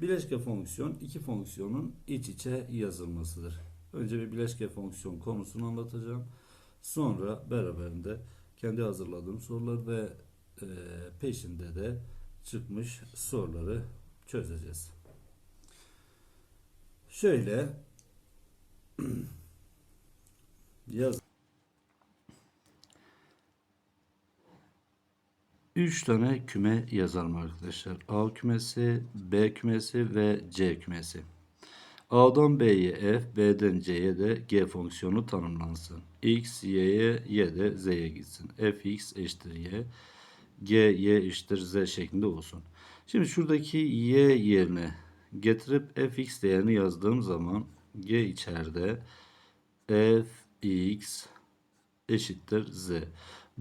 Bileşke fonksiyon iki fonksiyonun iç içe yazılmasıdır. Önce bir bileşke fonksiyon konusunu anlatacağım. Sonra beraberinde kendi hazırladığım sorular ve e, peşinde de çıkmış soruları çözeceğiz. Şöyle yaz. Üç tane küme yazalım arkadaşlar. A kümesi, B kümesi ve C kümesi. A'dan B'ye F, B'den C'ye de G fonksiyonu tanımlansın. X, Y'ye, Y de Z'ye gitsin. Fx eşittir Y, G, Y eşittir Z şeklinde olsun. Şimdi şuradaki Y yerine getirip Fx değerini yazdığım zaman G içeride Fx eşittir Z.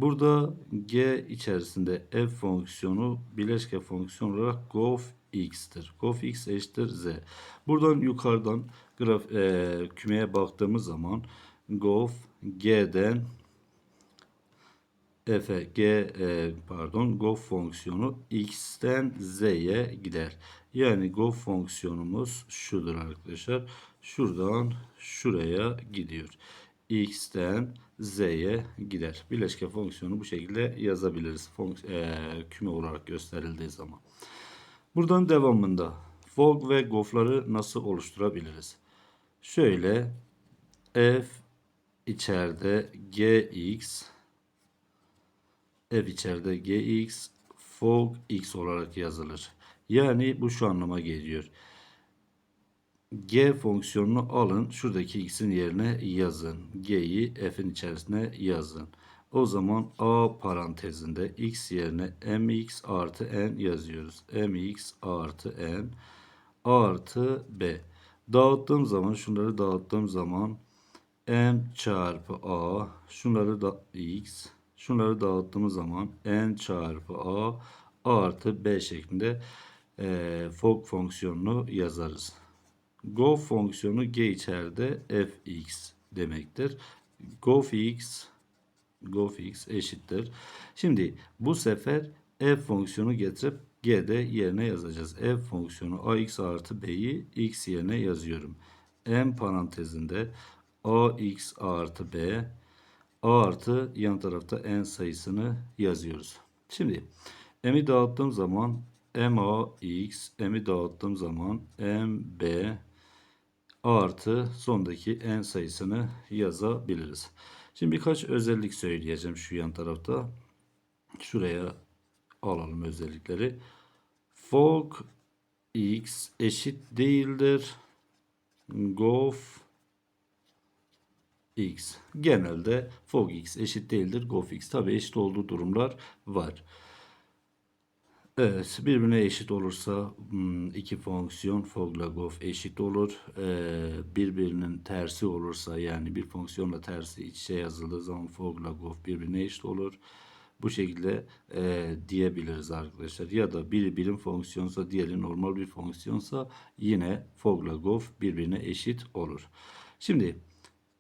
Burada G içerisinde f fonksiyonu bileşke fonksiyon olarak gof x'tir. Gof x eşittir z. Buradan yukarıdan graf e, kümeye baktığımız zaman gof g'den f'e g e, pardon gof fonksiyonu x'ten z'ye gider. Yani gof fonksiyonumuz şudur arkadaşlar. Şuradan şuraya gidiyor x'ten z'ye gider. Bileşke fonksiyonu bu şekilde yazabiliriz. Fonks e, küme olarak gösterildiği zaman. Buradan devamında fog ve gofları nasıl oluşturabiliriz? Şöyle f içeride gx f içeride gx fog x olarak yazılır. Yani bu şu anlama geliyor g fonksiyonunu alın. Şuradaki x'in yerine yazın. g'yi f'in içerisine yazın. O zaman a parantezinde x yerine mx artı n yazıyoruz. mx artı n artı b. Dağıttığım zaman şunları dağıttığım zaman m çarpı a şunları da x şunları dağıttığımız zaman n çarpı a artı b şeklinde e, fog fonksiyonunu yazarız. Go fonksiyonu g içeride fx demektir. GoFx GoFx eşittir. Şimdi bu sefer f fonksiyonu getirip g'de yerine yazacağız. f fonksiyonu ax artı b'yi x yerine yazıyorum. m parantezinde ax artı b a artı yan tarafta n sayısını yazıyoruz. Şimdi m'i dağıttığım zaman max m'i dağıttığım zaman mb artı sondaki n sayısını yazabiliriz. Şimdi birkaç özellik söyleyeceğim şu yan tarafta. Şuraya alalım özellikleri. Fog x eşit değildir. Gof x. Genelde fog x eşit değildir. Gof x. Tabi eşit olduğu durumlar var. Evet, birbirine eşit olursa hmm, iki fonksiyon Foglagov eşit olur. Ee, birbirinin tersi olursa yani bir fonksiyonla tersi iç içe yazıldığı zaman Foglagov birbirine eşit olur. Bu şekilde e, diyebiliriz arkadaşlar. Ya da biri birim fonksiyonsa diğeri normal bir fonksiyonsa yine Foglagov birbirine eşit olur. Şimdi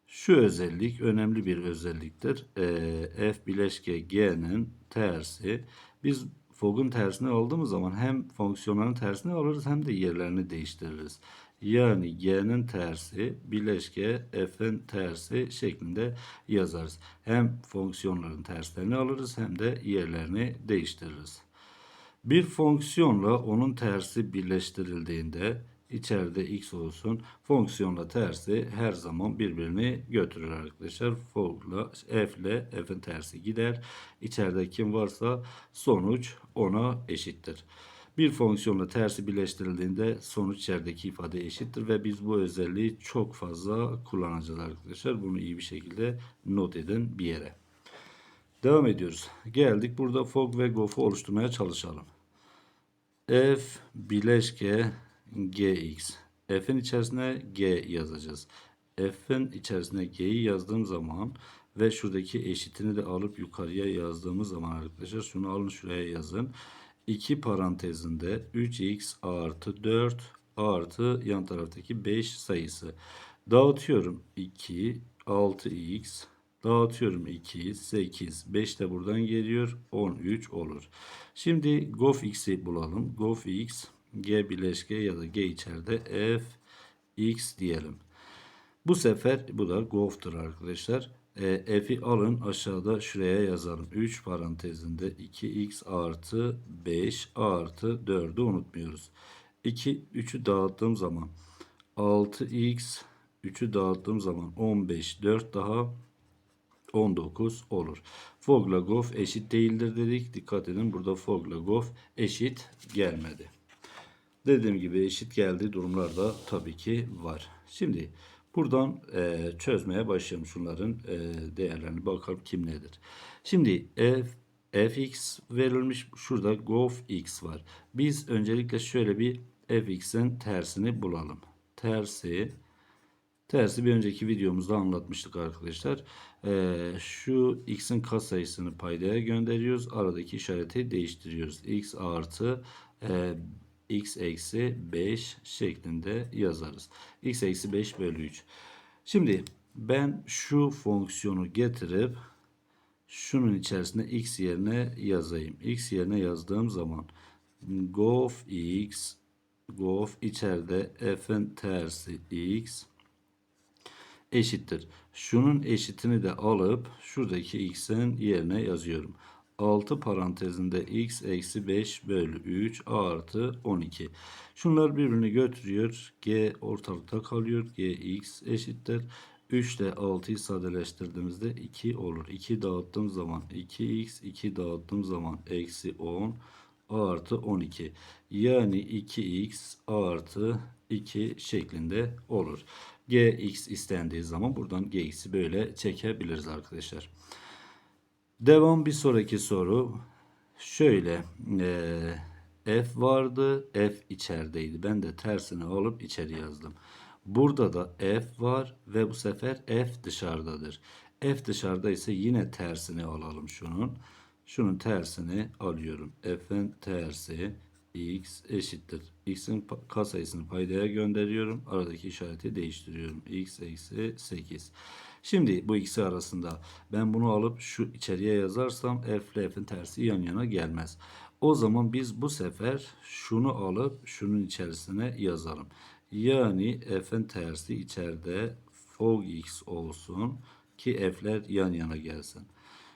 şu özellik önemli bir özelliktir. E, f bileşke g'nin tersi. Biz Fogg'un tersini aldığımız zaman hem fonksiyonların tersini alırız hem de yerlerini değiştiririz. Yani g'nin tersi bileşke f'in tersi şeklinde yazarız. Hem fonksiyonların terslerini alırız hem de yerlerini değiştiririz. Bir fonksiyonla onun tersi birleştirildiğinde içeride x olsun. Fonksiyonla tersi her zaman birbirini götürür arkadaşlar. For'la f ile f'in tersi gider. İçeride kim varsa sonuç ona eşittir. Bir fonksiyonla tersi birleştirildiğinde sonuç içerideki ifade eşittir ve biz bu özelliği çok fazla kullanacağız arkadaşlar. Bunu iyi bir şekilde not edin bir yere. Devam ediyoruz. Geldik burada fog ve gof'u oluşturmaya çalışalım. F bileşke gx. F'in içerisine g yazacağız. F'in içerisine g'yi yazdığım zaman ve şuradaki eşitini de alıp yukarıya yazdığımız zaman arkadaşlar şunu alın şuraya yazın. 2 parantezinde 3x artı 4 artı yan taraftaki 5 sayısı. Dağıtıyorum 2 6x dağıtıyorum 2 8 5 de buradan geliyor 13 olur. Şimdi gof x'i bulalım. Gof x G bileşke ya da G içeride F X diyelim. Bu sefer bu da golf'tur arkadaşlar. E, F'i alın aşağıda şuraya yazalım. 3 parantezinde 2x artı 5 artı 4'ü unutmuyoruz. 2 3'ü dağıttığım zaman 6x 3'ü dağıttığım zaman 15 4 daha 19 olur. Fogla Goff eşit değildir dedik. Dikkat edin burada Fogla Goff eşit gelmedi. Dediğim gibi eşit geldiği durumlar da tabii ki var. Şimdi buradan e, çözmeye başlayalım şunların e, değerlerini bakalım kim nedir. Şimdi f fx verilmiş şurada gof x var. Biz öncelikle şöyle bir fx'in tersini bulalım. Tersi Tersi bir önceki videomuzda anlatmıştık arkadaşlar. Ee, şu x'in katsayısını paydaya gönderiyoruz. Aradaki işareti değiştiriyoruz. x artı e, x eksi 5 şeklinde yazarız. x eksi 5 bölü 3. Şimdi ben şu fonksiyonu getirip şunun içerisine x yerine yazayım. x yerine yazdığım zaman gof x gof içeride f'in tersi x eşittir. Şunun eşitini de alıp şuradaki x'in yerine yazıyorum. 6 parantezinde x eksi 5 bölü 3 artı 12. Şunlar birbirini götürüyor. G ortalıkta kalıyor. Gx eşittir. 3 ile 6'yı sadeleştirdiğimizde 2 olur. 2 dağıttığım zaman 2x, 2 dağıttığım zaman eksi 10 artı 12. Yani 2x artı 2 şeklinde olur. gx istendiği zaman buradan gx'i böyle çekebiliriz arkadaşlar. Devam bir sonraki soru. Şöyle eee, f vardı. F içerideydi. Ben de tersini alıp içeri yazdım. Burada da f var ve bu sefer f dışarıdadır. F dışarıda ise yine tersini alalım şunun. Şunun tersini alıyorum. F'in tersi x eşittir. X'in katsayısını paydaya gönderiyorum. Aradaki işareti değiştiriyorum. x eksi 8. Şimdi bu ikisi arasında ben bunu alıp şu içeriye yazarsam f ile f'in tersi yan yana gelmez. O zaman biz bu sefer şunu alıp şunun içerisine yazalım. Yani f'in tersi içeride fog x olsun ki f'ler yan yana gelsin.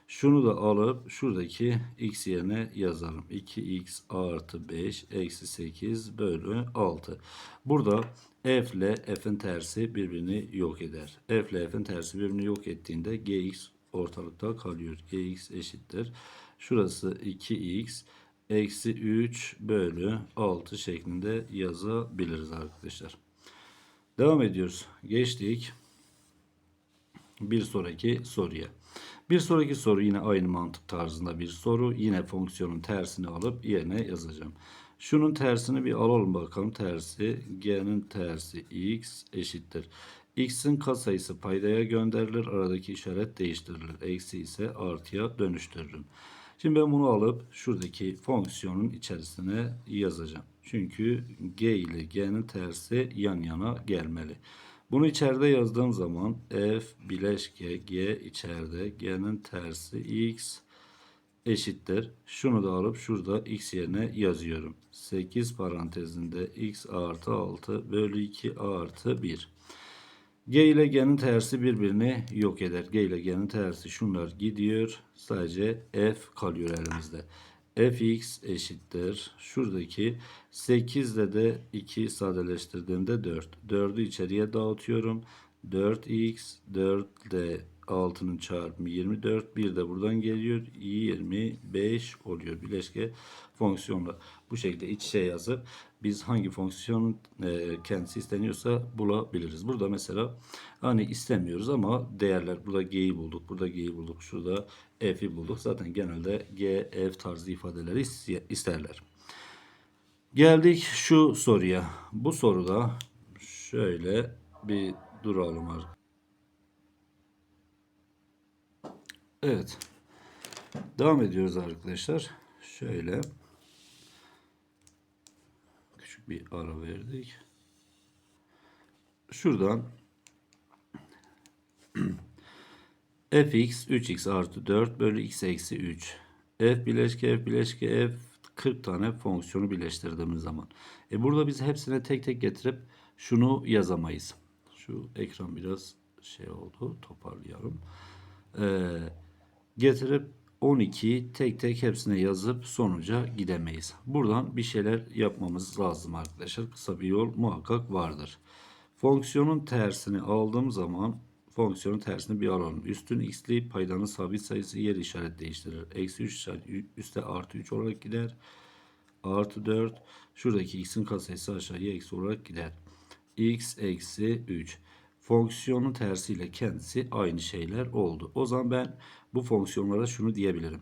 Şunu da alıp şuradaki x yerine yazalım. 2x artı 5 eksi 8 bölü 6. Burada f ile f'in tersi birbirini yok eder. f ile f'in tersi birbirini yok ettiğinde gx ortalıkta kalıyor. gx eşittir. Şurası 2x eksi 3 bölü 6 şeklinde yazabiliriz arkadaşlar. Devam ediyoruz. Geçtik bir sonraki soruya. Bir sonraki soru yine aynı mantık tarzında bir soru. Yine fonksiyonun tersini alıp yerine yazacağım. Şunun tersini bir alalım bakalım. Tersi g'nin tersi x eşittir. x'in katsayısı paydaya gönderilir. Aradaki işaret değiştirilir. Eksi ise artıya dönüştürürüm. Şimdi ben bunu alıp şuradaki fonksiyonun içerisine yazacağım. Çünkü g ile g'nin tersi yan yana gelmeli. Bunu içeride yazdığım zaman f bileşke g içeride g'nin tersi x eşittir. Şunu da alıp şurada x yerine yazıyorum. 8 parantezinde x artı 6 bölü 2 artı 1. G ile G'nin tersi birbirini yok eder. G ile G'nin tersi şunlar gidiyor. Sadece F kalıyor elimizde. fx eşittir. Şuradaki 8 ile de 2 sadeleştirdiğimde 4. 4'ü içeriye dağıtıyorum. 4x 4 de 6'nın çarpımı 24. Bir de buradan geliyor. 25 oluyor. Bileşke fonksiyonla bu şekilde iç içe yazıp biz hangi fonksiyonun e, kendisi isteniyorsa bulabiliriz. Burada mesela hani istemiyoruz ama değerler burada g'yi bulduk. Burada g'yi bulduk. Şurada f'i bulduk. Zaten genelde g, f tarzı ifadeleri iste- isterler. Geldik şu soruya. Bu soruda şöyle bir duralım arkadaşlar. Evet. Devam ediyoruz arkadaşlar. Şöyle küçük bir ara verdik. Şuradan fx 3x artı 4 bölü x eksi 3 f bileşke f bileşke f 40 tane fonksiyonu birleştirdiğimiz zaman. E burada biz hepsine tek tek getirip şunu yazamayız. Şu ekran biraz şey oldu. Toparlayalım. Ee, getirip 12 tek tek hepsine yazıp sonuca gidemeyiz. Buradan bir şeyler yapmamız lazım arkadaşlar. Kısa bir yol muhakkak vardır. Fonksiyonun tersini aldığım zaman fonksiyonun tersini bir alalım. Üstün x'li paydanın sabit sayısı yer işaret değiştirir. Eksi 3 üstte artı 3 olarak gider. Artı 4. Şuradaki x'in katsayısı aşağıya eksi olarak gider. x eksi 3. Fonksiyonun tersiyle kendisi aynı şeyler oldu. O zaman ben bu fonksiyonlara şunu diyebilirim.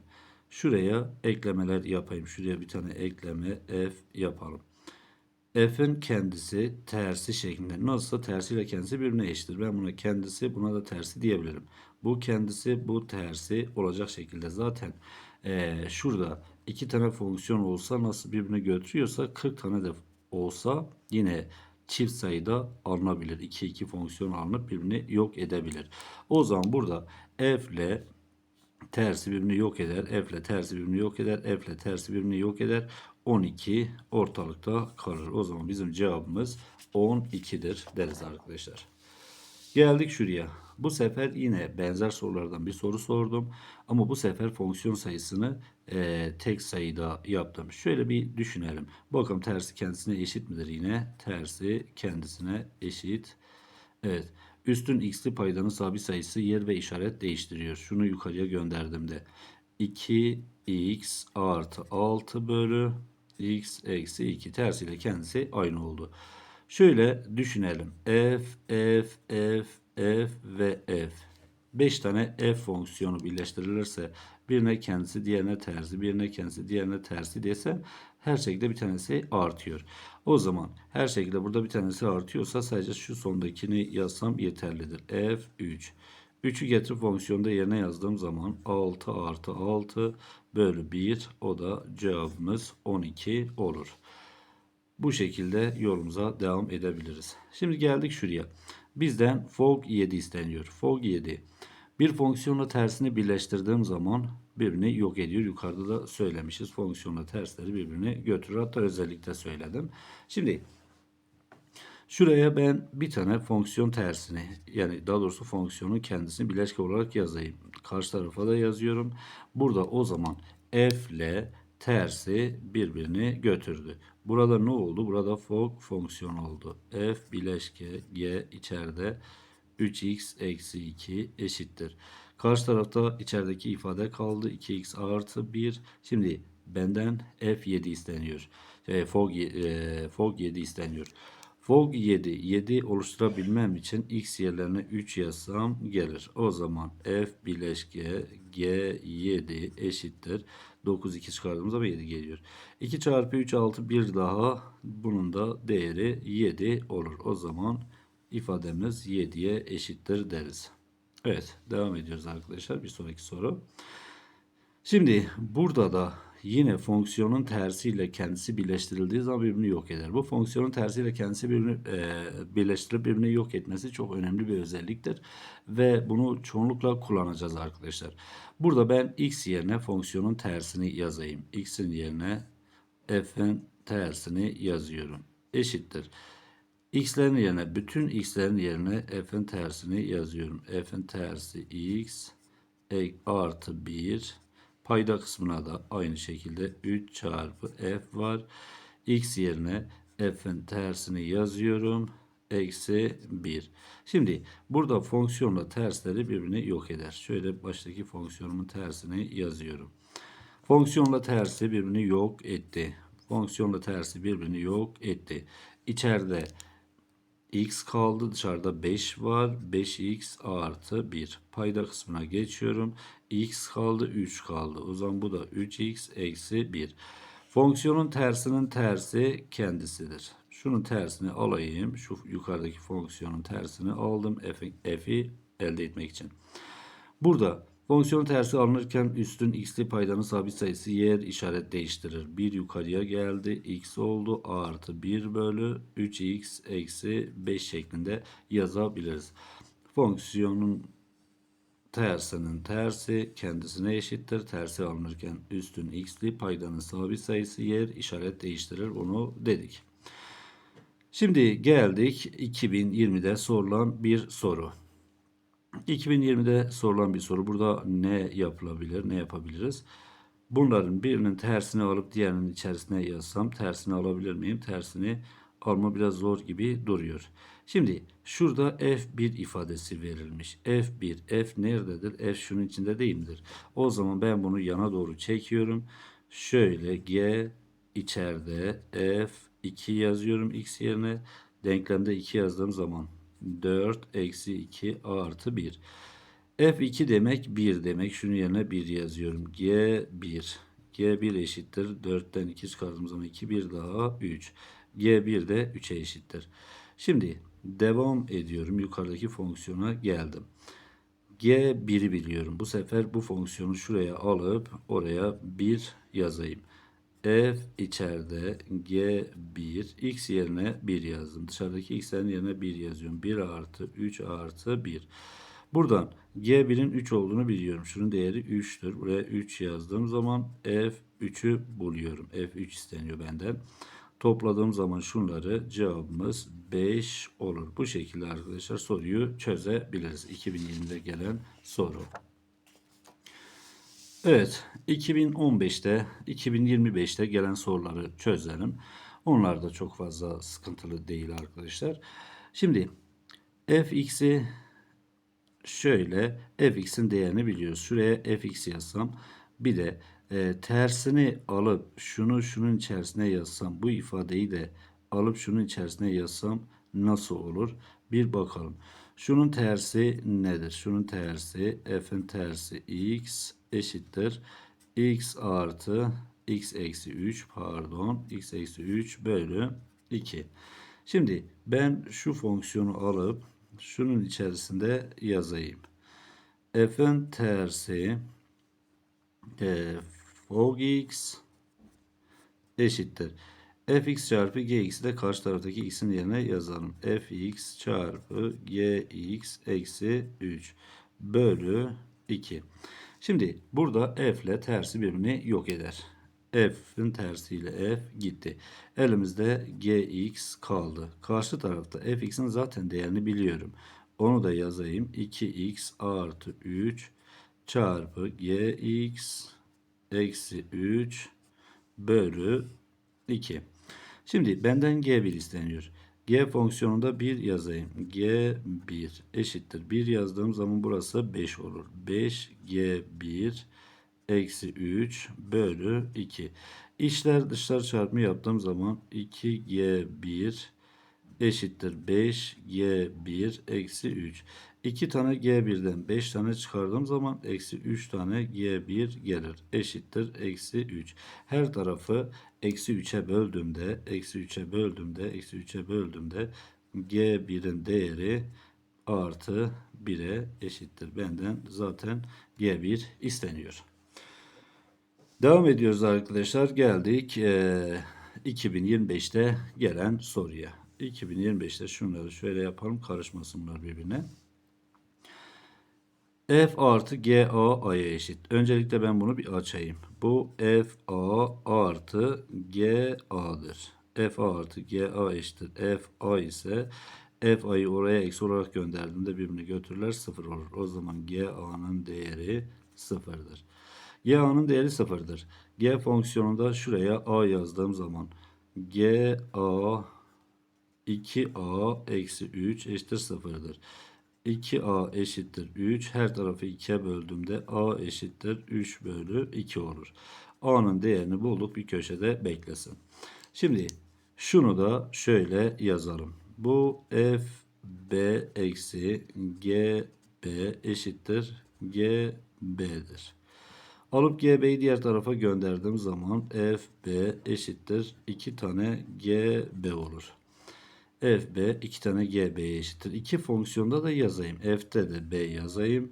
Şuraya eklemeler yapayım. Şuraya bir tane ekleme f yapalım. F'in kendisi tersi şeklinde. Nasılsa tersiyle kendisi birbirine eşittir. Ben buna kendisi buna da tersi diyebilirim. Bu kendisi bu tersi olacak şekilde zaten eee, şurada iki tane fonksiyon olsa nasıl birbirini götürüyorsa 40 tane de olsa yine çift sayıda alınabilir. 2 2 fonksiyon alınıp birbirini yok edebilir. O zaman burada f ile tersi birbirini yok eder. F ile tersi birbirini yok eder. F ile tersi birbirini yok eder. 12 ortalıkta kalır. O zaman bizim cevabımız 12'dir deriz arkadaşlar. Geldik şuraya. Bu sefer yine benzer sorulardan bir soru sordum. Ama bu sefer fonksiyon sayısını eee, tek sayıda yaptım. Şöyle bir düşünelim. Bakalım tersi kendisine eşit midir yine? Tersi kendisine eşit. Evet. Üstün x'li paydanın sabit sayısı yer ve işaret değiştiriyor. Şunu yukarıya gönderdiğimde 2x artı 6 bölü x eksi 2 tersiyle kendisi aynı oldu. Şöyle düşünelim. f, f, f, f ve f. 5 tane f fonksiyonu birleştirilirse birine kendisi diğerine tersi, birine kendisi diğerine tersi desem her şekilde bir tanesi artıyor. O zaman her şekilde burada bir tanesi artıyorsa sadece şu sondakini yazsam yeterlidir. f3. 3'ü getir fonksiyonda yerine yazdığım zaman 6 artı 6 bölü 1 o da cevabımız 12 olur. Bu şekilde yolumuza devam edebiliriz. Şimdi geldik şuraya. Bizden fog 7 isteniyor. Fog 7. Bir fonksiyonla tersini birleştirdiğim zaman birbirini yok ediyor. Yukarıda da söylemişiz. Fonksiyonla tersleri birbirini götürür. Hatta özellikle söyledim. Şimdi Şuraya ben bir tane fonksiyon tersini yani daha doğrusu fonksiyonun kendisini bileşke olarak yazayım. Karşı tarafa da yazıyorum. Burada o zaman f ile tersi birbirini götürdü. Burada ne oldu? Burada fog fonksiyon oldu. f bileşke g içeride 3x eksi 2 eşittir. Karşı tarafta içerideki ifade kaldı. 2x artı 1. Şimdi benden f7 isteniyor. E, fog, e, fog 7 isteniyor. Fog 7. 7 oluşturabilmem için x yerlerine 3 yazsam gelir. O zaman f bileşke g7 eşittir. 9 2 çıkardığımız zaman 7 geliyor. 2 çarpı 3 6 bir daha bunun da değeri 7 olur. O zaman ifademiz 7'ye eşittir deriz. Evet devam ediyoruz arkadaşlar. Bir sonraki soru. Şimdi burada da yine fonksiyonun tersiyle kendisi birleştirildiği zaman birbirini yok eder. Bu fonksiyonun tersiyle kendisi birbirini e, birleştirip birbirini yok etmesi çok önemli bir özelliktir. Ve bunu çoğunlukla kullanacağız arkadaşlar. Burada ben x yerine fonksiyonun tersini yazayım. x'in yerine f'in tersini yazıyorum. Eşittir. x'lerin yerine bütün x'lerin yerine f'in tersini yazıyorum. f'in tersi x e, artı 1 Payda kısmına da aynı şekilde 3 çarpı f var. x yerine f'in tersini yazıyorum. Eksi 1. Şimdi burada fonksiyonla tersleri birbirini yok eder. Şöyle baştaki fonksiyonumun tersini yazıyorum. Fonksiyonla tersi birbirini yok etti. Fonksiyonla tersi birbirini yok etti. İçeride x kaldı. Dışarıda 5 var. 5x artı 1. Payda kısmına geçiyorum. x kaldı 3 kaldı. O zaman bu da 3x eksi 1. Fonksiyonun tersinin tersi kendisidir. Şunun tersini alayım. Şu yukarıdaki fonksiyonun tersini aldım. F'i elde etmek için. Burada Fonksiyon tersi alınırken üstün x'li paydanın sabit sayısı yer işaret değiştirir. 1 yukarıya geldi. x oldu. artı 1 bölü 3x eksi 5 şeklinde yazabiliriz. Fonksiyonun tersinin tersi kendisine eşittir. Tersi alınırken üstün x'li paydanın sabit sayısı yer işaret değiştirir bunu dedik. Şimdi geldik 2020'de sorulan bir soru. 2020'de sorulan bir soru. Burada ne yapılabilir, ne yapabiliriz? Bunların birinin tersini alıp diğerinin içerisine yazsam tersini alabilir miyim? Tersini alma biraz zor gibi duruyor. Şimdi şurada F1 ifadesi verilmiş. F1, F nerededir? F şunun içinde değil midir? O zaman ben bunu yana doğru çekiyorum. Şöyle G içeride F2 yazıyorum X yerine. Denklemde 2 yazdığım zaman 4 eksi 2 artı 1. F2 demek 1 demek. Şunun yerine 1 yazıyorum. G1. G1 eşittir. 4'ten 2 çıkardığım zaman 2 1 daha 3. G1 de 3'e eşittir. Şimdi devam ediyorum. Yukarıdaki fonksiyona geldim. G1'i biliyorum. Bu sefer bu fonksiyonu şuraya alıp oraya 1 yazayım. F içeride G1 x yerine 1 yazdım. Dışarıdaki x'lerin yerine 1 yazıyorum. 1 artı 3 artı 1. Buradan G1'in 3 olduğunu biliyorum. Şunun değeri 3'tür. Buraya 3 yazdığım zaman F3'ü buluyorum. F3 isteniyor benden. Topladığım zaman şunları cevabımız 5 olur. Bu şekilde arkadaşlar soruyu çözebiliriz. 2020'de gelen soru. Evet, 2015'te, 2025'te gelen soruları çözelim. Onlar da çok fazla sıkıntılı değil arkadaşlar. Şimdi fx'i şöyle fx'in değerini biliyoruz. Şuraya fx yazsam bir de e, tersini alıp şunu şunun içerisine yazsam bu ifadeyi de alıp şunun içerisine yazsam nasıl olur? Bir bakalım. Şunun tersi nedir? Şunun tersi f'in tersi x eşittir. x artı x eksi 3 pardon x eksi 3 bölü 2. Şimdi ben şu fonksiyonu alıp şunun içerisinde yazayım. f'in tersi e, fog x eşittir. Fx çarpı gx'i de karşı taraftaki x'in yerine yazalım. fx çarpı gx eksi 3 bölü 2. Şimdi burada f ile tersi birbirini yok eder. f'in tersiyle f gitti. Elimizde gx kaldı. Karşı tarafta fx'in zaten değerini biliyorum. Onu da yazayım. 2x artı 3 çarpı gx eksi 3 bölü 2. Şimdi benden g1 isteniyor. G fonksiyonunda 1 yazayım. G1 eşittir. 1 yazdığım zaman burası 5 olur. 5 G1 eksi 3 bölü 2. İçler dışlar çarpımı yaptığım zaman 2 G1 eşittir 5 G1 eksi 3. 2 tane G1'den 5 tane çıkardığım zaman eksi 3 tane G1 gelir. Eşittir eksi 3. Her tarafı eksi 3'e böldüğümde eksi 3'e böldüğümde eksi 3'e böldüğümde G1'in değeri artı 1'e eşittir. Benden zaten G1 isteniyor. Devam ediyoruz arkadaşlar. Geldik e, 2025'te gelen soruya. 2025'te şunları şöyle yapalım karışmasın bunlar birbirine. F artı GA A'ya eşit. Öncelikle ben bunu bir açayım. Bu F A artı GA'dır. F A artı GA eşittir. F A ise F A'yı oraya eksi olarak gönderdiğimde birbirini götürürler sıfır olur. O zaman GA'nın değeri sıfırdır. GA'nın değeri sıfırdır. G fonksiyonunda şuraya A yazdığım zaman GA 2A eksi 3 eşittir sıfırdır. 2a eşittir 3. Her tarafı 2'ye böldüğümde a eşittir 3 bölü 2 olur. a'nın değerini bulduk bir köşede beklesin. Şimdi şunu da şöyle yazalım. Bu f b eksi g b eşittir g b'dir. Alıp GB'yi diğer tarafa gönderdiğim zaman FB eşittir 2 tane GB olur fb 2 tane gb'ye eşittir. 2 fonksiyonda da yazayım. f'te de b yazayım.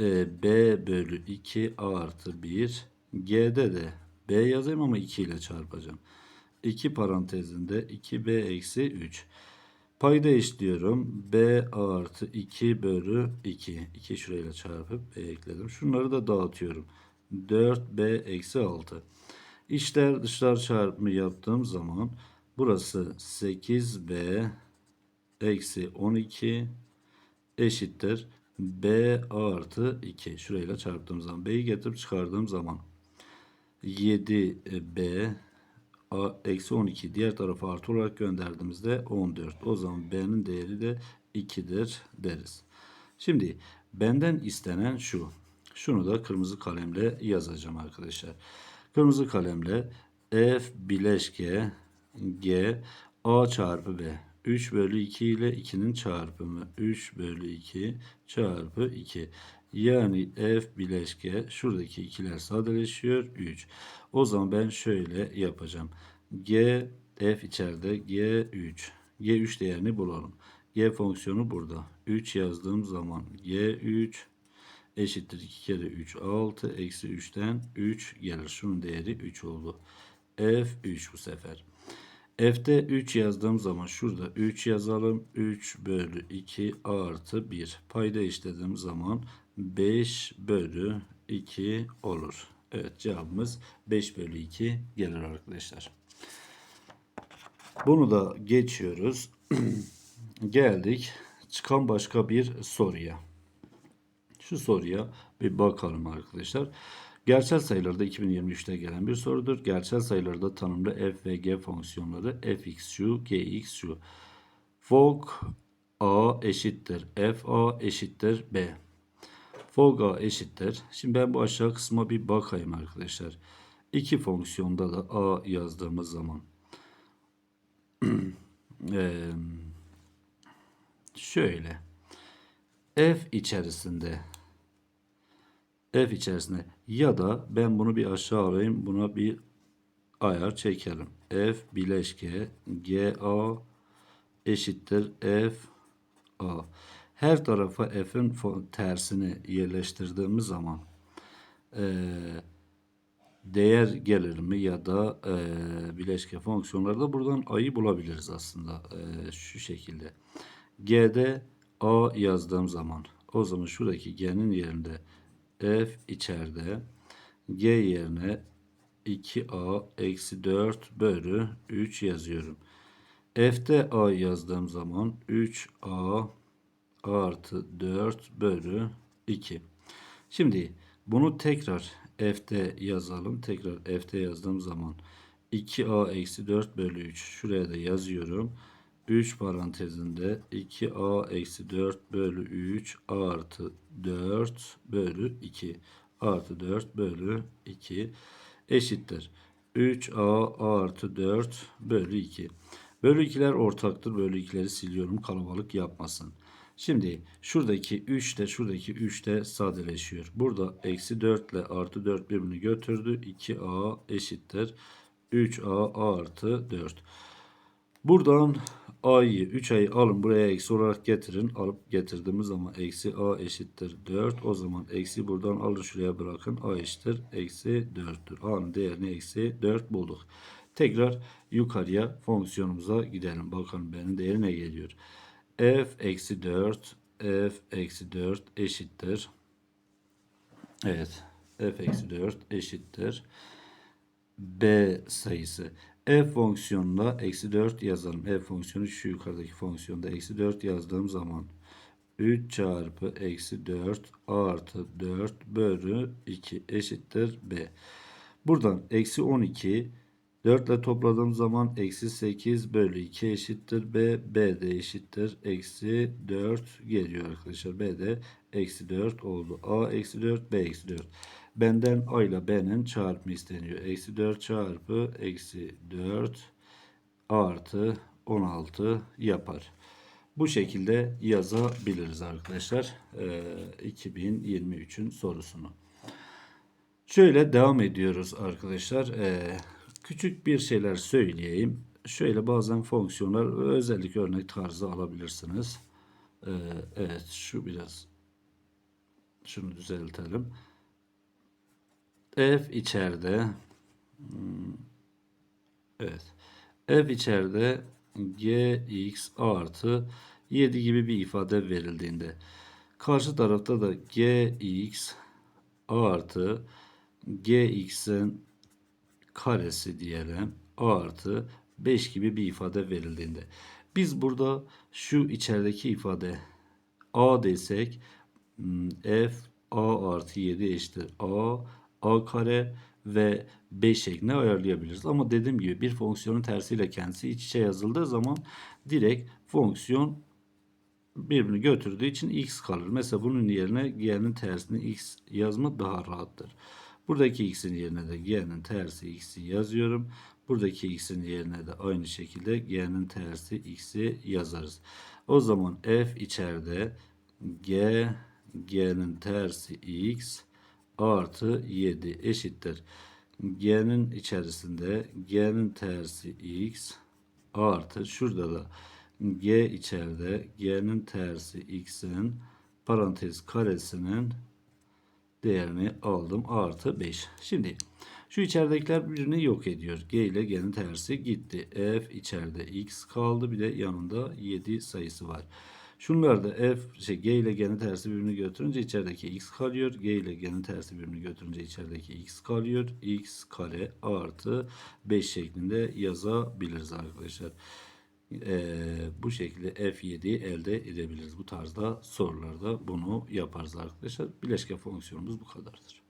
E, b bölü 2 artı 1. g'de de b yazayım ama 2 ile çarpacağım. 2 parantezinde 2b eksi 3. Payda eşitliyorum. B artı 2 bölü 2. 2 şurayla çarpıp B ekledim. Şunları da dağıtıyorum. 4B eksi 6. İçler dışlar çarpımı yaptığım zaman burası 8B eksi 12 eşittir. B artı 2. Şurayla çarptığım zaman B'yi getirip çıkardığım zaman 7B a, eksi 12 diğer tarafa artı olarak gönderdiğimizde 14. O zaman B'nin değeri de 2'dir deriz. Şimdi benden istenen şu. Şunu da kırmızı kalemle yazacağım arkadaşlar. Kırmızı kalemle F bileşke G A çarpı B. 3 bölü 2 ile 2'nin çarpımı 3 bölü 2 çarpı 2. Yani F bileşke şuradaki ikiler sadeleşiyor 3. O zaman ben şöyle yapacağım. G F içeride G3. G3 değerini bulalım. G fonksiyonu burada. 3 yazdığım zaman G3 eşittir 2 kere 3 6 eksi 3'ten 3 gelir. Şunun değeri 3 oldu. F3 bu sefer. F'de 3 yazdığım zaman şurada 3 yazalım. 3 bölü 2 artı 1. Payda işlediğim zaman 5 bölü 2 olur. Evet cevabımız 5 bölü 2 gelir arkadaşlar. Bunu da geçiyoruz. Geldik çıkan başka bir soruya. Şu soruya bir bakalım arkadaşlar. Gerçel sayılarda 2023'te gelen bir sorudur. Gerçel sayılarda tanımlı f ve g fonksiyonları fx şu, gx. Fog a eşittir f a eşittir b. Fog a eşittir. Şimdi ben bu aşağı kısma bir bakayım arkadaşlar. İki fonksiyonda da a yazdığımız zaman Eee, şöyle f içerisinde f içerisinde ya da ben bunu bir aşağı alayım buna bir ayar çekelim. f bileşke ga eşittir f a. Her tarafa f'in tersini yerleştirdiğimiz zaman eee değer gelir mi ya da eee bileşke fonksiyonlarda buradan a'yı bulabiliriz aslında eee, şu şekilde. G'de a yazdığım zaman o zaman şuradaki g'nin yerinde f içeride g yerine 2a eksi 4 bölü 3 yazıyorum. F'de a yazdığım zaman 3a artı 4 bölü 2. Şimdi bunu tekrar f'te yazalım. Tekrar f'te yazdığım zaman 2a eksi 4 bölü 3 şuraya da yazıyorum. 3 parantezinde 2a eksi 4 bölü 3 artı 4 bölü 2 artı 4 bölü 2 eşittir. 3a artı 4 bölü 2. Bölü 2'ler ortaktır. Bölü 2'leri siliyorum kalabalık yapmasın. Şimdi şuradaki 3 de şuradaki 3 de sadeleşiyor. Burada eksi 4 ile artı 4 birbirini götürdü. 2a eşittir. 3a artı 4. Buradan a'yı 3a'yı alın buraya eksi olarak getirin. Alıp getirdiğimiz zaman eksi a eşittir 4. O zaman eksi buradan alın şuraya bırakın. a eşittir eksi 4'tür. a'nın değerini eksi 4 bulduk. Tekrar yukarıya fonksiyonumuza gidelim. Bakalım benim değeri ne geliyor. f eksi 4 f eksi 4 eşittir. Evet. f eksi 4 eşittir b sayısı. F fonksiyonuna eksi 4 yazalım. f fonksiyonu şu yukarıdaki fonksiyonda eksi 4 yazdığım zaman 3 çarpı eksi 4 artı 4 bölü 2 eşittir b. Buradan eksi 12 4 ile topladığım zaman eksi 8 bölü 2 eşittir b. b de eşittir eksi 4 geliyor arkadaşlar. b de eksi 4 oldu. a eksi 4 b eksi 4. Benden a ile b'nin çarpımı isteniyor. Eksi 4 çarpı eksi 4 artı 16 yapar. Bu şekilde yazabiliriz arkadaşlar. Ee, 2023'ün sorusunu. Şöyle devam ediyoruz arkadaşlar. Ee, küçük bir şeyler söyleyeyim. Şöyle bazen fonksiyonlar özellik örnek tarzı alabilirsiniz. Ee, evet şu biraz şunu düzeltelim. F içeride. Hmm, evet. F içeride gx artı 7 gibi bir ifade verildiğinde. Karşı tarafta da gx artı gx'in karesi diyelim artı 5 gibi bir ifade verildiğinde. Biz burada şu içerideki ifade a desek hmm, f a artı 7 eşittir a a kare ve 5 şeklinde ayarlayabiliriz. Ama dediğim gibi bir fonksiyonun tersiyle kendisi iç içe yazıldığı zaman direkt fonksiyon birbirini götürdüğü için x kalır. Mesela bunun yerine g'nin tersini x yazma daha rahattır. Buradaki x'in yerine de g'nin tersi x'i yazıyorum. Buradaki x'in yerine de aynı şekilde g'nin tersi x'i yazarız. O zaman f içeride g g'nin tersi x artı 7 eşittir. G'nin içerisinde g'nin tersi x artı şurada da g içeride g'nin tersi x'in parantez karesinin değerini aldım artı 5. Şimdi şu içeridekiler birbirini yok ediyor. G ile G'nin tersi gitti. F içeride X kaldı. Bir de yanında 7 sayısı var. Şunlar da F, şey, G ile G'nin tersi birbirini götürünce içerideki X kalıyor. G ile G'nin tersi birbirini götürünce içerideki X kalıyor. X kare artı 5 şeklinde yazabiliriz arkadaşlar. Ee, bu şekilde F7'yi elde edebiliriz. Bu tarzda sorularda bunu yaparız arkadaşlar. Bileşke fonksiyonumuz bu kadardır.